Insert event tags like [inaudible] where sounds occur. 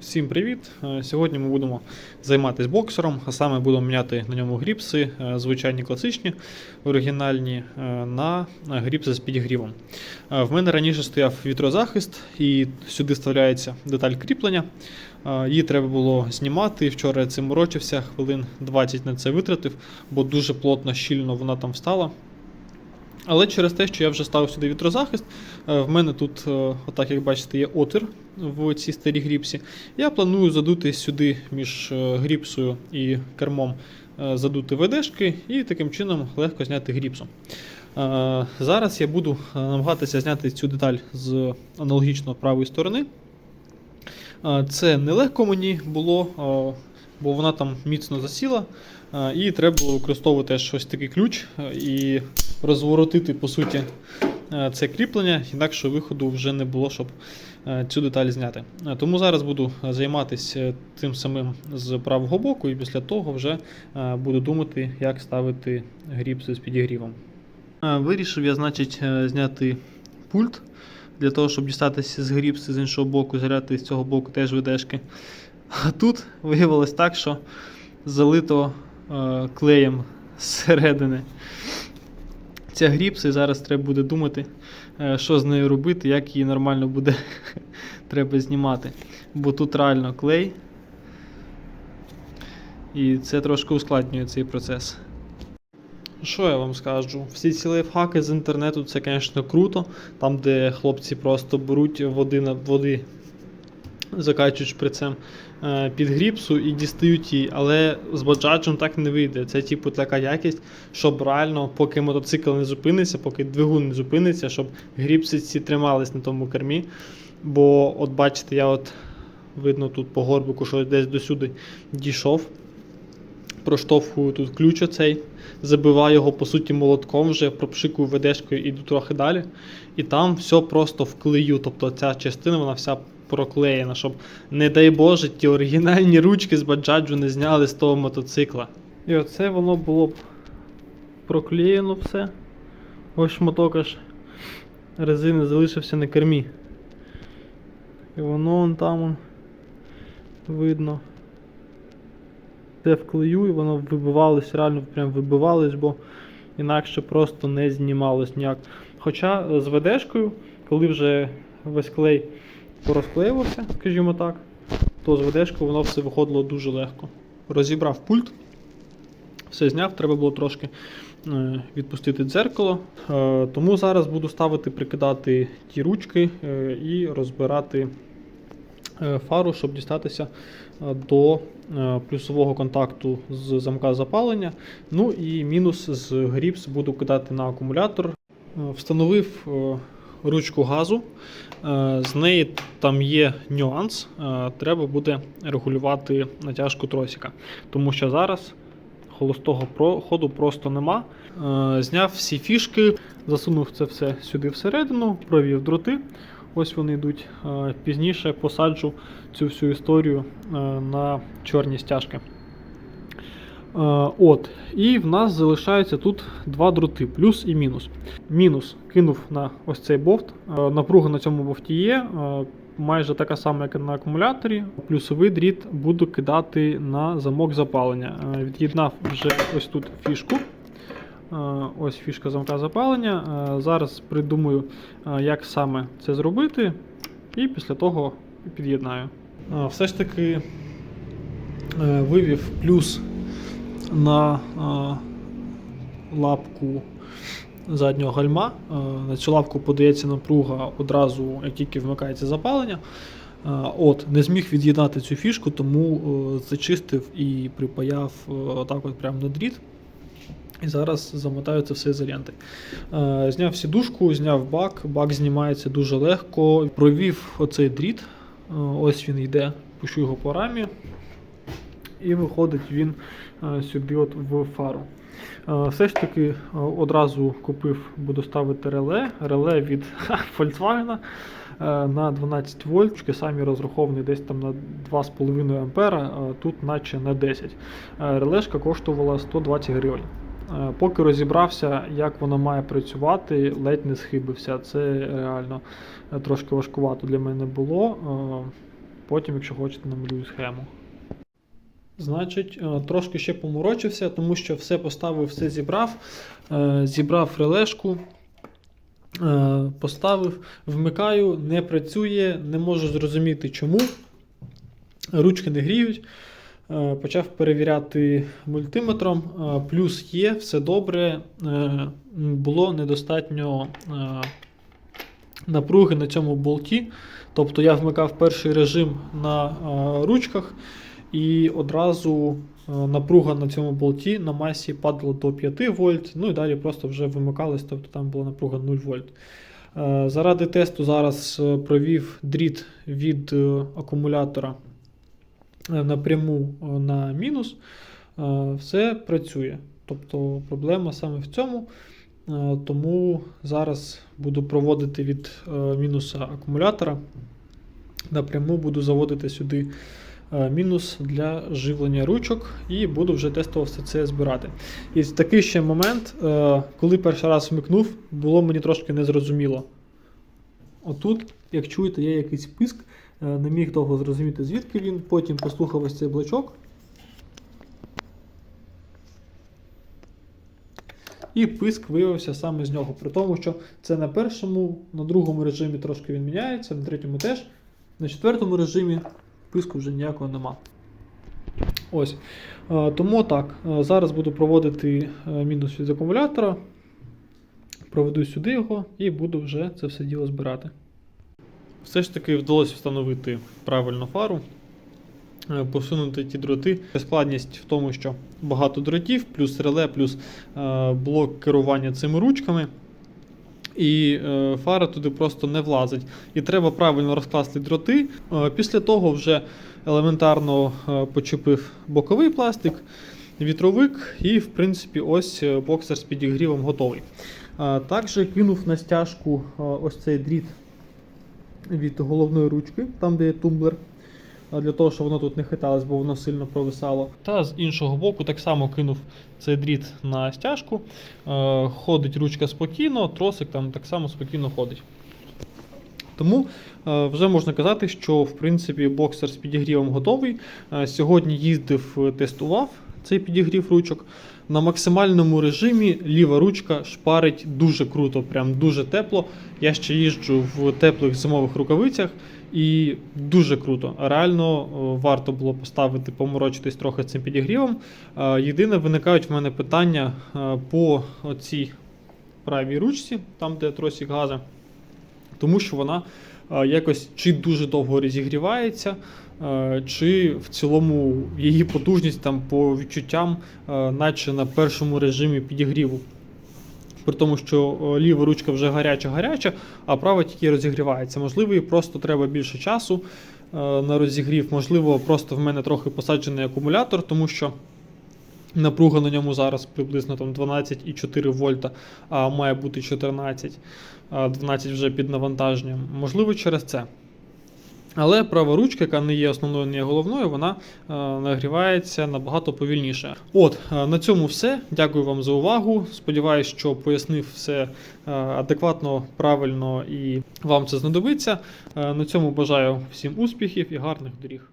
Всім привіт! Е, Сьогодні ми будемо займатися боксером, а саме будемо міняти на ньому гріпси, е, звичайні класичні, оригінальні, е, на гріпси з підігрівом. В мене раніше стояв вітрозахист, і сюди вставляється деталь кріплення. Її треба було знімати. Вчора я цим морочився, хвилин 20 на це витратив, бо дуже плотно, щільно вона там встала. Але через те, що я вже ставив сюди вітрозахист, е, в мене тут, е, отак як бачите, є отвір в цій старій гріпсі. Я планую задути сюди між е, гріпсою і кермом задути ведешки і таким чином легко зняти гріпсу. Е, Зараз я буду намагатися зняти цю деталь з аналогічно правої сторони. Це нелегко мені було, бо вона там міцно засіла. е, І треба було використовувати щось такий ключ е, і розворотити по суті е, це кріплення, інакше виходу вже не було, щоб цю деталь зняти. Тому зараз буду займатися тим самим з правого боку, і після того вже буду думати, як ставити гріпси з підігрівом. Вирішив я, значить, зняти пульт для того, щоб дістатися з гріпси з іншого боку, заряти з цього боку теж ведешки. А тут виявилось так, що залито е, клеєм зсередини ця гріпса, і зараз треба буде думати, е, що з нею робити, як її нормально буде [laughs] треба знімати. Бо тут реально клей. І це трошки ускладнює цей процес. Що я вам скажу? Всі ці лайфхаки з інтернету це, звісно, круто. Там, де хлопці просто беруть води води, закачують шприцем під гріпсу і дістають її. Але з баджаджем так не вийде. Це типу така якість, щоб реально, поки мотоцикл не зупиниться, поки двигун не зупиниться, щоб гріпси ці тримались на тому кермі. Бо, от бачите, я от видно тут по горбику, що десь досюди дійшов. Проштовхую тут ключ оцей, забиваю його по суті молотком, вже пропшикую ведешкою і йду трохи далі. І там все просто вклею. Тобто ця частина вона вся проклеєна, щоб, не дай Боже, ті оригінальні ручки з баджаджу не зняли з того мотоцикла. І оце воно було б проклеєно все. Ось шматок аж резини залишився на кермі. І воно вон там вон, видно. Це вклею і воно вибивалось, реально прям вибивалось, бо інакше просто не знімалось ніяк. Хоча з ведешкою, коли вже весь клей порозклеювався, скажімо так, то з ведешкою воно все виходило дуже легко. Розібрав пульт, все зняв, треба було трошки е, відпустити дзеркало. Е, Тому зараз буду ставити, прикидати ті ручки е, і розбирати фару, щоб дістатися до плюсового контакту з замка запалення. Ну і мінус з гріпс буду кидати на акумулятор. Встановив ручку газу. Е, З неї там є нюанс. Е, Треба буде регулювати натяжку тросика, тому що зараз холостого про- ходу просто нема. Е, Зняв всі фішки, засунув це все сюди всередину, провів дроти. Ось вони йдуть. Пізніше посаджу цю всю історію на чорні стяжки. Е, От, і в нас залишається тут два дроти, плюс і мінус. Мінус кинув на ось цей бовт. Е, Напруга на цьому бовті є, е, майже така сама, як і на акумуляторі. Плюсовий дріт буду кидати на замок запалення. Від'єднав вже ось тут фішку. Ось фішка замка запалення. Зараз придумаю, як саме це зробити, і після того під'єднаю. Все ж таки вивів плюс на е, лапку заднього гальма. Е, На цю лапку подається напруга одразу, як тільки вмикається запалення. Е, От, не зміг від'єднати цю фішку, тому зачистив і припаяв отак от прямо на дріт. І зараз замотаю це все ізоленти. Е, Зняв сідушку, зняв бак, бак знімається дуже легко. Провів оцей дріт. Ось він йде, пущу його по рамі. І виходить він е, сюди от в фару. Е, Все ж таки е, одразу купив, буду ставити реле. Реле від [laughs] Volkswagen на 12 вольт, самі розраховані десь там на 2,5 ампера, тут наче на 10. Е, Релешка коштувала 120 гривень. Поки розібрався, як воно має працювати, ледь не схибився. Це реально трошки важкувато для мене було. Потім, якщо хочете, намалюю схему. Значить, е, трошки ще поморочився, тому що все поставив, все зібрав. Е, Зібрав релешку, е, поставив, вмикаю, не працює, не можу зрозуміти чому. Ручки не гріють. Почав перевіряти мультиметром. Плюс є, все добре. Було недостатньо напруги на цьому болті. Тобто я вмикав перший режим на ручках, і одразу е, напруга на цьому болті на масі падала до 5 вольт. Ну і далі просто вже вимикалась, тобто там була напруга 0 вольт. Е, Заради тесту зараз е, провів дріт від акумулятора напряму на мінус. Все працює. Тобто проблема саме в цьому. Тому зараз буду проводити від мінуса акумулятора. Напряму буду заводити сюди мінус для живлення ручок і буду вже тестово все це збирати. І такий ще момент, е, коли перший раз вмикнув, було мені трошки незрозуміло. Отут, як чуєте, є якийсь писк, е, не міг довго зрозуміти, звідки він. Потім послухав ось цей блочок. І писк виявився саме з нього. При тому, що це на першому, на другому режимі трошки він міняється, на третьому теж. На четвертому режимі писку вже ніякого нема. Ось. Тому так, зараз буду проводити е, мінус від акумулятора. Проведу сюди його і буду вже це все діло збирати. Все ж таки вдалося встановити правильну фару, е, посунути ті дроти. Складність в тому, що багато дротів, плюс реле, плюс е, блок керування цими ручками. І е, фара туди просто не влазить. І треба правильно розкласти дроти. Е, після того вже елементарно е, почепив боковий пластик, вітровик, і, в принципі, ось боксер з підігрівом готовий. Також кинув на стяжку ось цей дріт від головної ручки, там де є тумблер, для того, щоб воно тут не хиталось, бо воно сильно провисало. Та з іншого боку так само кинув цей дріт на стяжку. Е, Ходить ручка спокійно, тросик там так само спокійно ходить. Тому е, вже можна казати, що в принципі боксер з підігрівом готовий. Е, Сьогодні їздив, тестував цей підігрів ручок. На максимальному режимі ліва ручка шпарить дуже круто, прям дуже тепло. Я ще їжджу в теплих зимових рукавицях і дуже круто. Реально е, варто було поставити, поморочитись трохи цим підігрівом. Е, Єдине, виникають в мене питання е, по цій правій ручці, там де тросик газу, тому що вона якось чи дуже довго розігрівається, чи в цілому її потужність там по відчуттям, наче на першому режимі підігріву. При тому, що е, ліва ручка вже гаряча-гаряча, а права тільки розігрівається. Можливо, їй просто треба більше часу е, на розігрів. Можливо, просто в мене трохи посаджений акумулятор, тому що напруга на ньому зараз приблизно там 12,4 вольта, а має бути 14, 12 вже під навантаженням. Можливо, через це. Але права ручка, яка не є основною, не є головною, вона е, нагрівається набагато повільніше. От, е, на цьому все. Дякую вам за увагу. Сподіваюсь, що пояснив все е, адекватно, правильно і вам це знадобиться. На цьому бажаю всім успіхів і гарних доріг.